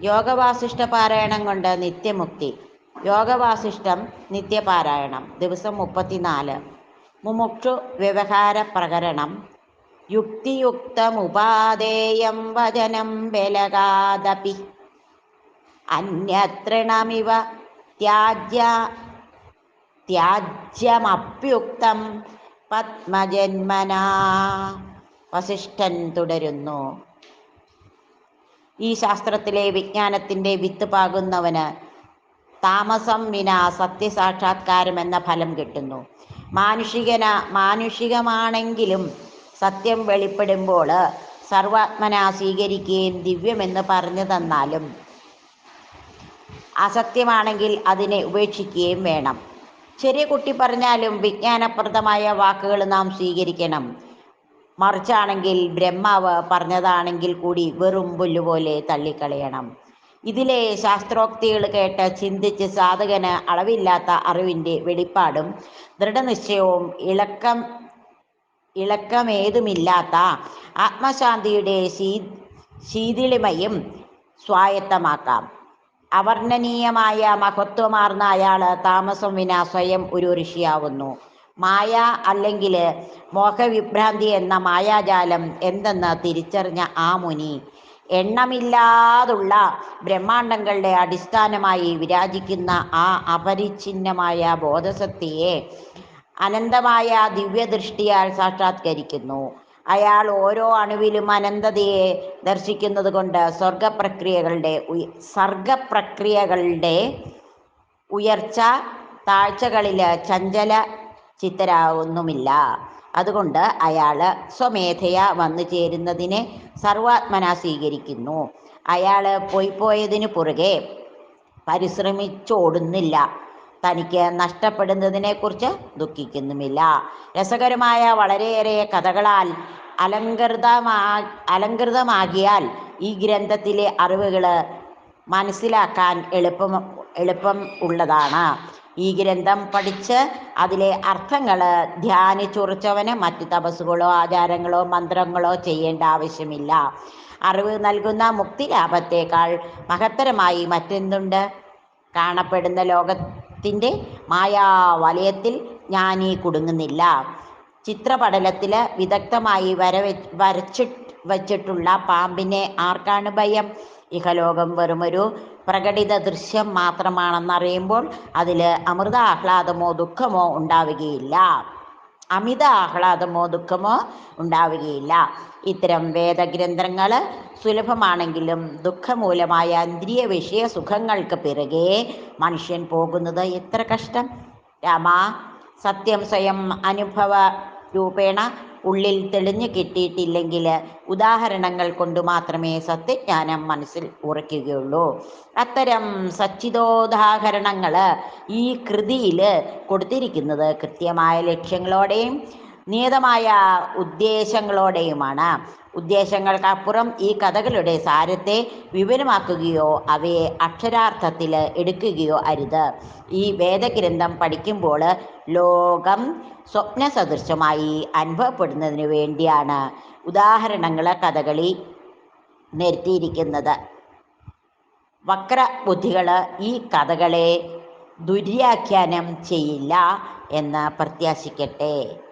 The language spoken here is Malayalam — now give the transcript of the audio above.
യോഗവാസിഷ്ഠ പാരായണം കൊണ്ട് നിത്യമുക്തി. യോഗവാസിഷ്ഠം നിത്യപാരായണം. ദിവസം മുപ്പത്തിനാല്. മുമുക്ഷു വ്യവഹാര പ്രകരണം. യുക്തിയുക്തമുപാദേയം വചനം ബലകാദപി അന്യതൃണമിവ ത്യാജ്യ ത്യാജ്യമപ്യുക്തം പത്മജന്മനാ. വസിഷ്ഠൻ തുടരുന്നു. ഈ ശാസ്ത്രത്തിലെ വിജ്ഞാനത്തിന്റെ വിത്ത് പാകുന്നവന് താമസം വിനാ സത്യസാക്ഷാത്കാരം എന്ന ഫലം കിട്ടുന്നു. മാനുഷികന മാനുഷികമാണെങ്കിലും സത്യം വെളിപ്പെടുമ്പോൾ സർവാത്മന സ്വീകരിക്കുകയും ദിവ്യമെന്ന് പറഞ്ഞു തന്നാലും അസത്യമാണെങ്കിൽ അതിനെ ഉപേക്ഷിക്കുകയും വേണം. ചെറിയ കുട്ടി പറഞ്ഞാലും വിജ്ഞാനപ്രദമായ വാക്കുകൾ നാം സ്വീകരിക്കണം. മറിച്ചാണെങ്കിൽ ബ്രഹ്മാവ് പറഞ്ഞതാണെങ്കിൽ കൂടി വെറും പുല്ലുപോലെ തള്ളിക്കളയണം. ഇതിലെ ശാസ്ത്രോക്തികൾ കേട്ട് ചിന്തിച്ച് സാധകന് അളവില്ലാത്ത അറിവിന്റെ വെളിപ്പാടും ദൃഢനിശ്ചയവും ഇളക്കം ഇളക്കമേതുമില്ലാത്ത ആത്മശാന്തിയുടെ ശീ ശീതിളിമയും സ്വായത്തമാക്കാം. അവർണനീയമായ മഹത്വമാർന്ന അയാൾ താമസം വിന സ്വയം ഒരു ഋഷിയാവുന്നു. മായ അല്ലെങ്കിൽ മോഹവിഭ്രാന്തി എന്ന മായാജാലം എന്തെന്ന് തിരിച്ചറിഞ്ഞ ആ മുനി. എണ്ണമില്ലാതുള്ള ബ്രഹ്മാണ്ടങ്ങളുടെ അടിസ്ഥാനമായി വിരാജിക്കുന്ന ആ അപരിച്ഛിന്നമായ ബോധസത്യയെ അനന്തമായ ദിവ്യദൃഷ്ടിയാൽ സാക്ഷാത്കരിക്കുന്നു. അയാൾ ഓരോ അണുവിലും അനന്തതയെ ദർശിക്കുന്നത് കൊണ്ട് സ്വർഗപ്രക്രിയകളുടെ സർഗപ്രക്രിയകളുടെ ഉയർച്ച താഴ്ചകളിൽ ചഞ്ചല ചിത്തരാവുന്നുമില്ല അതുകൊണ്ട് അയാൾ സ്വമേധയാ വന്നു ചേരുന്നതിനെ സർവാത്മന സ്വീകരിക്കുന്നു. അയാൾ പോയി പോയതിനു പുറകെ പരിശ്രമിച്ചോടുന്നില്ല. തനിക്ക് നഷ്ടപ്പെടുന്നതിനെക്കുറിച്ച് ദുഃഖിക്കുന്നുമില്ല. രസകരമായ വളരെയേറെ കഥകളാൽ അലങ്കൃതമാ അലങ്കൃതമാകിയാൽ ഈ ഗ്രന്ഥത്തിലെ അറിവുകൾ മനസ്സിലാക്കാൻ എളുപ്പം എളുപ്പം ഉള്ളതാണ്. ഈ ഗ്രന്ഥം പഠിച്ച് അതിലെ അർത്ഥങ്ങൾ ധ്യാനിച്ചുറച്ചവന് മറ്റ് തപസ്സുകളോ ആചാരങ്ങളോ മന്ത്രങ്ങളോ ചെയ്യേണ്ട ആവശ്യമില്ല. അറിവ് നൽകുന്ന മുക്തി ലാഭത്തേക്കാൾ മഹത്തരമായി മറ്റെന്തുണ്ട്? കാണപ്പെടുന്ന ലോകത്തിന്റെ മായാവലയത്തിൽ ഈ കുടുങ്ങുന്നില്ല. ചിത്രപടലത്തിൽ വിദഗ്ധമായി വര വരച്ചിട്ട് വച്ചിട്ടുള്ള പാമ്പിനെ ആർക്കാണ് ഭയം? ഇഹലോകം വെറുമൊരു പ്രകടിത ദൃശ്യം മാത്രമാണെന്നറിയുമ്പോൾ അതിൽ അമൃത ആഹ്ലാദമോ ദുഃഖമോ ഉണ്ടാവുകയില്ല. അമിത ആഹ്ലാദമോ ദുഃഖമോ ഉണ്ടാവുകയില്ല. ഇത്തരം വേദഗ്രന്ഥങ്ങൾ സുലഭമാണെങ്കിലും ദുഃഖമൂലമായ ഇന്ദ്രിയ വിഷയ സുഖങ്ങൾക്ക് പിറകെ മനുഷ്യൻ പോകുന്നത് എത്ര കഷ്ടം. രാമ സത്യം സ്വയം അനുഭവ രൂപേണ ഉള്ളിൽ തെളിഞ്ഞു കിട്ടിയിട്ടില്ലെങ്കിൽ ഉദാഹരണങ്ങൾ കൊണ്ട് മാത്രമേ സത്യജ്ഞാനം മനസ്സിൽ ഉറയ്ക്കുകയുള്ളൂ. അത്തരം സച്ചിതോദാഹരണങ്ങൾ ഈ കൃതിയിൽ കൊടുത്തിരിക്കുന്നത് കൃത്യമായ ലക്ഷ്യങ്ങളോടെയും നിയതമായ ഉദ്ദേശങ്ങളോടെയുമാണ്. ഉദ്ദേശങ്ങൾക്കപ്പുറം ഈ കഥകളുടെ സാരത്തെ വിപുലമാക്കുകയോ അവയെ അക്ഷരാർത്ഥത്തിൽ എടുക്കുകയോ അരുത്. ഈ വേദഗ്രന്ഥം പഠിക്കുമ്പോൾ ലോകം സ്വപ്ന സദൃശമായി അനുഭവപ്പെടുന്നതിന് വേണ്ടിയാണ് ഉദാഹരണങ്ങൾ കഥകളി നിരത്തിയിരിക്കുന്നത് വക്രബുദ്ധികൾ ഈ കഥകളെ ദുര്യാഖ്യാനം ചെയ്യില്ല എന്ന് പ്രത്യാശിക്കട്ടെ.